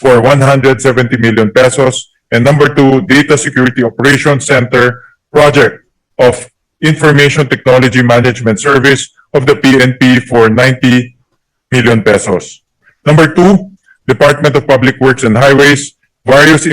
for 170 million pesos. And number two, Data Security Operations Center project of Information Technology Management Service of the PNP for 90 million pesos. Number two, Department of Public Works and Highways, various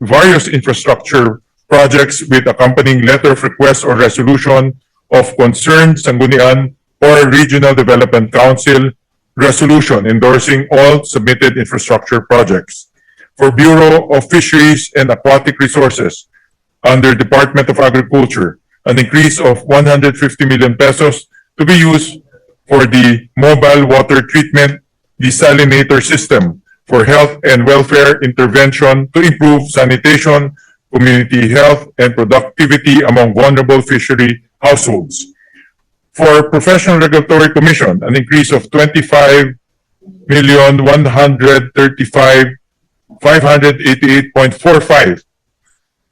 various infrastructure projects with accompanying letter of request or resolution of concern Sangguniang or Regional Development Council resolution endorsing all submitted infrastructure projects. For Bureau of Fisheries and Aquatic Resources, under Department of Agriculture, an increase of 150 million pesos to be used for the mobile water treatment desalinator system for health and welfare intervention to improve sanitation, community health, and productivity among vulnerable fishery households. For Professional Regulatory Commission, an increase of 25 million 135 588.45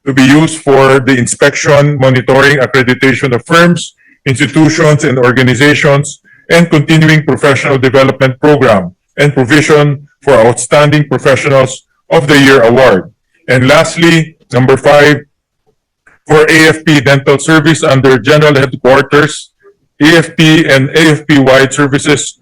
to be used for the inspection, monitoring, accreditation of firms, institutions, and organizations, and continuing professional development program and provision for Outstanding Professionals of the Year Award. And lastly, number five, for AFP Dental Service under General Headquarters, AFP and AFP-wide services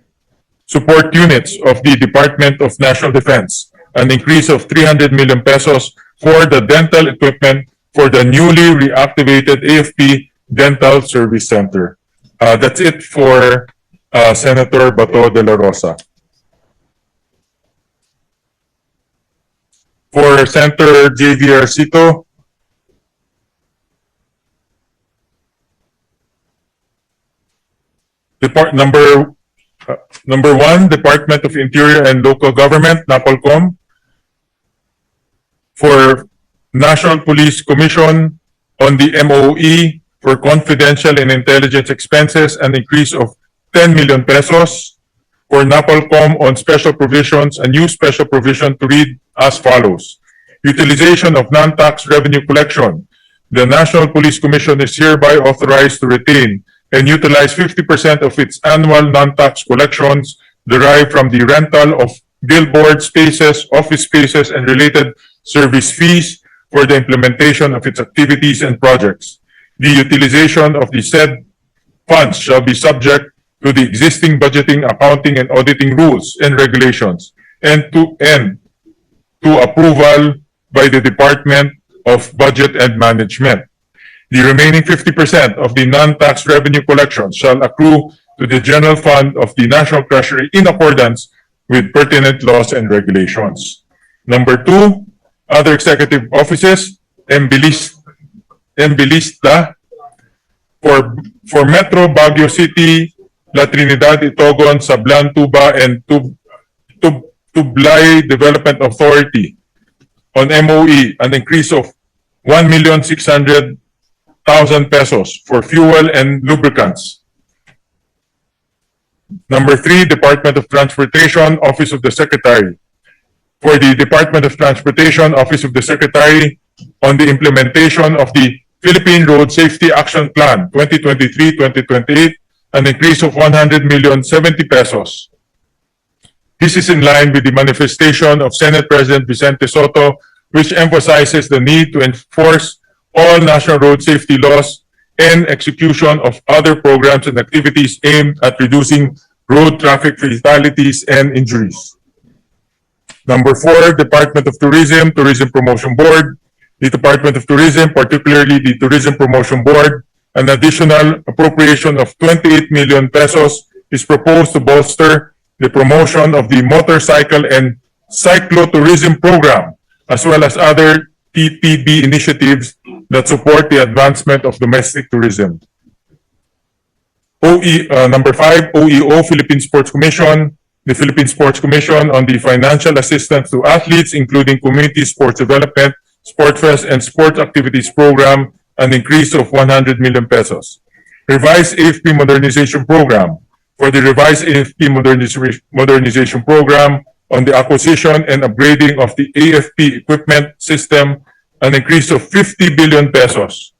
support units of the Department of National Defense, an increase of 300 million pesos for the dental equipment for the newly reactivated AFP Dental Service Center. Uh, that's it for uh, Senator Bato de la Rosa. For Senator J.V. Arcito, Depart, number, uh, number one, Department of Interior and Local Government, NAPOLCOM. For National Police Commission on the MOE for confidential and intelligence expenses, an increase of 10 million pesos. For NAPOLCOM on special provisions, a new special provision to read as follows. Utilization of non-tax revenue collection. The National Police Commission is hereby authorized to retain and utilize 50% of its annual non-tax collections derived from the rental of billboard spaces, office spaces, and related service fees for the implementation of its activities and projects. The utilization of the said funds shall be subject to the existing budgeting, accounting, and auditing rules and regulations and to, and to approval by the Department of Budget and Management. The remaining fifty percent of the non-tax revenue collections shall accrue to the general fund of the National Treasury in accordance with pertinent laws and regulations. Number two, other executive offices, Embilis, Embilista, for, for Metro Baguio City, La Trinidad, Itogon, Sablan, Tuba, and Tub, Tub, Tublay Development Authority on MOE, an increase of one million six hundred thousand pesos for fuel and lubricants. Number three, Department of Transportation, Office of the Secretary. For the Department of Transportation, Office of the Secretary, on the implementation of the Philippine Road Safety Action Plan 2023-2028, an increase of 100 million 70 pesos. This is in line with the manifestation of Senate President Vicente Soto, which emphasizes the need to enforce all national road safety laws and execution of other programs and activities aimed at reducing road traffic fatalities and injuries. Number four, Department of Tourism, Tourism Promotion Board. The Department of Tourism, particularly the Tourism Promotion Board, an additional appropriation of 28 million pesos is proposed to bolster the promotion of the motorcycle and cyclotourism program, as well as other TTB initiatives that support the advancement of domestic tourism. OE, uh, number five, OEO, Philippine Sports Commission, the Philippine Sports Commission on the financial assistance to athletes, including community sports development, sport fest, and sports activities program, an increase of 100 million pesos. Revised AFP modernization program. For the revised AFP modernization, modernization program on the acquisition and upgrading of the AFP equipment system, an increase of 50 billion pesos.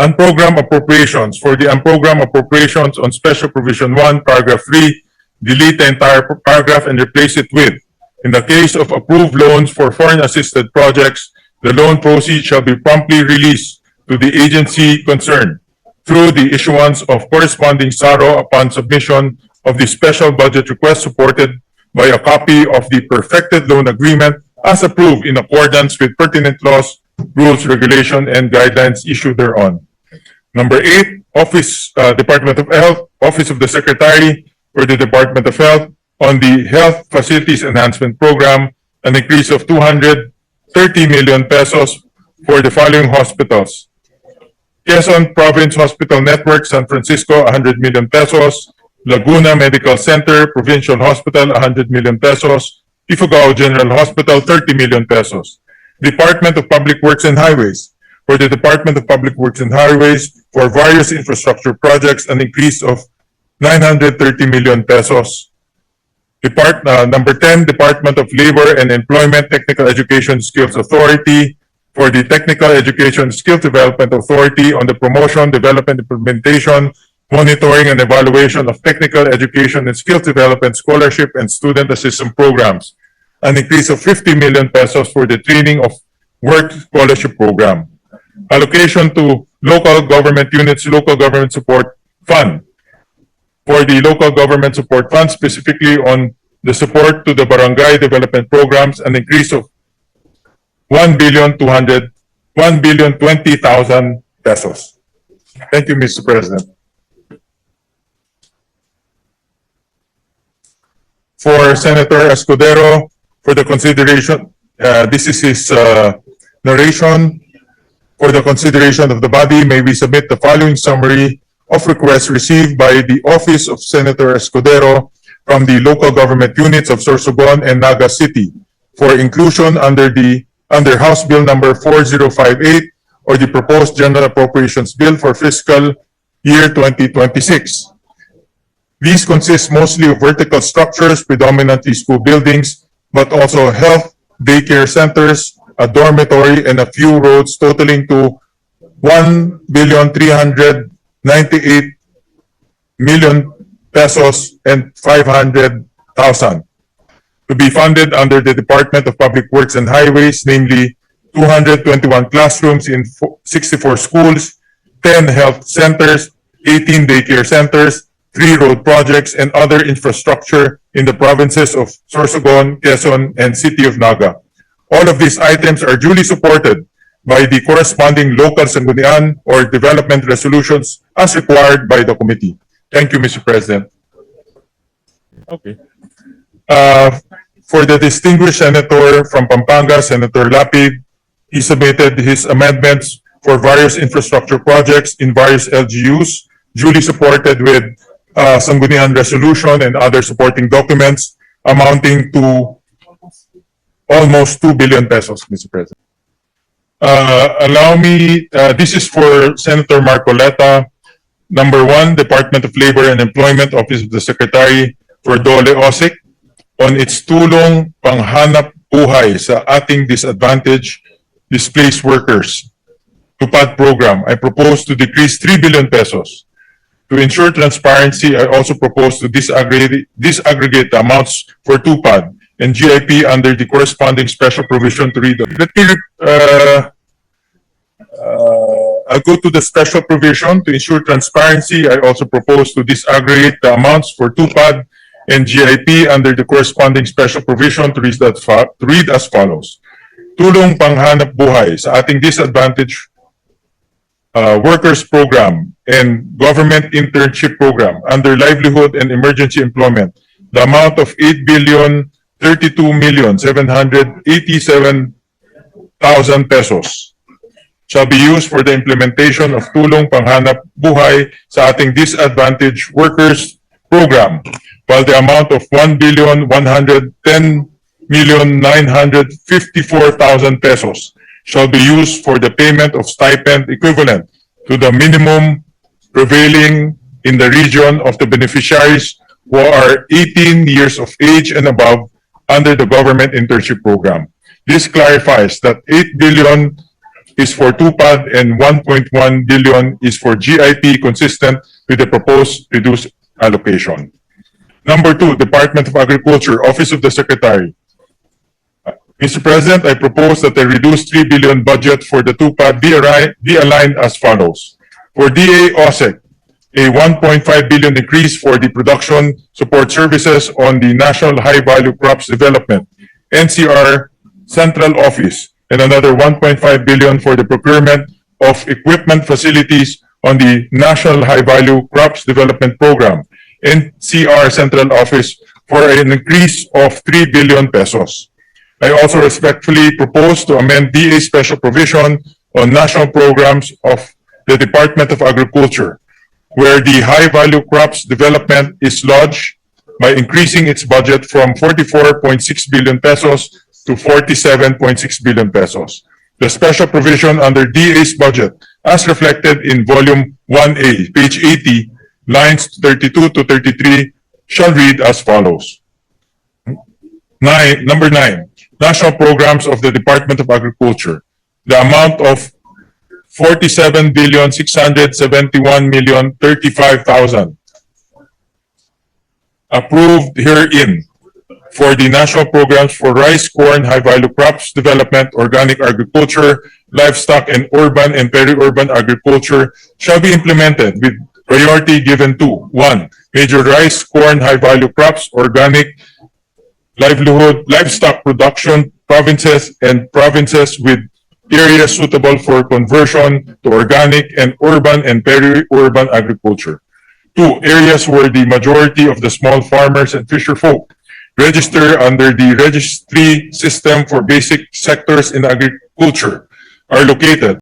Unprogrammed appropriations. For the unprogrammed appropriations on Special Provision 1, Paragraph 3, delete the entire paragraph and replace it with, in the case of approved loans for foreign-assisted projects, the loan proceeds shall be promptly released to the agency concerned through the issuance of corresponding SARO upon submission of the special budget request supported by a copy of the perfected loan agreement as approved in accordance with pertinent laws, rules, regulation, and guidelines issued thereon. Number eight, Office, uh, Department of Health, Office of the Secretary for the Department of Health on the Health Facilities Enhancement Program, an increase of two hundred thirty million pesos for the following hospitals. Quezon Province Hospital Network, San Francisco, 100 million pesos. Laguna Medical Center, Provincial Hospital, 100 million pesos. Ifugao General Hospital, 30 million pesos. Department of Public Works and Highways, for the Department of Public Works and Highways for various infrastructure projects, an increase of 930 million pesos. Depart, uh, number 10, Department of Labor and Employment Technical Education Skills Authority for the Technical Education Skill Development Authority on the promotion, development, implementation, monitoring, and evaluation of technical education and skills development scholarship and student assistance programs. An increase of 50 million pesos for the training of work scholarship program. Allocation to local government units, local government support fund for the local government support fund, specifically on the support to the barangay development programs, an increase of one billion two hundred, one billion twenty thousand pesos. Thank you, Mr. President. For Senator Escudero, for the consideration, uh, this is his, uh, narration. For the consideration of the body, may we submit the following summary of requests received by the Office of Senator Escudero from the local government units of Sorsogon and Naga City for inclusion under the, under House Bill number four zero five eight or the proposed general appropriations bill for fiscal year twenty twenty-six. These consist mostly of vertical structures, predominantly school buildings, but also health, daycare centers, a dormitory, and a few roads totaling to one billion three hundred ninety-eight million pesos and five hundred thousand. To be funded under the Department of Public Works and Highways, namely two hundred twenty-one classrooms in sixty-four schools, ten health centers, eighteen daycare centers, three road projects, and other infrastructure in the provinces of Sorsogon, Quezon, and City of Naga. All of these items are duly supported by the corresponding local sanggunian or development resolutions as required by the committee. Thank you, Mr. President. Okay. Uh, for the distinguished senator from Pampanga, Senator Lapid, he submitted his amendments for various infrastructure projects in various LGUs, duly supported with uh, sanggunian resolution and other supporting documents amounting to almost 2 billion pesos, Mr. President. Uh, allow me, uh, this is for Senator Marcoleta. Number one, Department of Labor and Employment, Office of the Secretary for Dole Osik on its tulong panghanap buhay sa ating disadvantaged displaced workers. Tupad program, I propose to decrease 3 billion pesos. To ensure transparency, I also propose to disaggregate, disaggregate the amounts for TUPAD and GIP under the corresponding special provision to read. Let me, uh, uh, I'll go to the special provision to ensure transparency. I also propose to disaggregate the amounts for TUPAD and GIP under the corresponding special provision to read that to read as follows. Tulong panghanap buhay sa ating disadvantaged uh, workers program and government internship program under livelihood and emergency employment. The amount of eight billion thirty-two million seven hundred eighty-seven thousand pesos shall be used for the implementation of tulong panghanap buhay sa ating disadvantaged workers program, while the amount of one billion one hundred ten million nine hundred fifty-four thousand pesos shall be used for the payment of stipend equivalent to the minimum prevailing in the region of the beneficiaries who are eighteen years of age and above under the government internship program. This clarifies that eight billion is for TUPAD and one point one billion is for GIP consistent with the proposed reduced allocation. Number two, Department of Agriculture, Office of the Secretary. Mr. President, I propose that the reduced three billion budget for the TUPAD be arri- be aligned as follows. For DA OSEC, a one point five billion increase for the production support services on the National High Value Crops Development, NCR Central Office, and another one point five billion for the procurement of equipment facilities on the National High Value Crops Development Program, NCR Central Office, for an increase of three billion pesos. I also respectfully propose to amend DA special provision on national programs of the Department of Agriculture, where the high-value crops development is lodged by increasing its budget from forty-four point six billion pesos to forty-seven point six billion pesos. The special provision under DA's budget, as reflected in volume one A, page eighty, lines thirty-two to thirty-three, shall read as follows. Nine, number nine, national programs of the Department of Agriculture. The amount of forty-seven billion, six hundred seventy-one million, thirty-five thousand. Approved herein for the national programs for rice, corn, high-value crops development, organic agriculture, livestock, and urban and peri-urban agriculture shall be implemented with priority given to, one, major rice, corn, high-value crops, organic livelihood, livestock production provinces and provinces with areas suitable for conversion to organic and urban and peri-urban agriculture. Two, areas where the majority of the small farmers and fisher folk register under the registry system for basic sectors in agriculture are located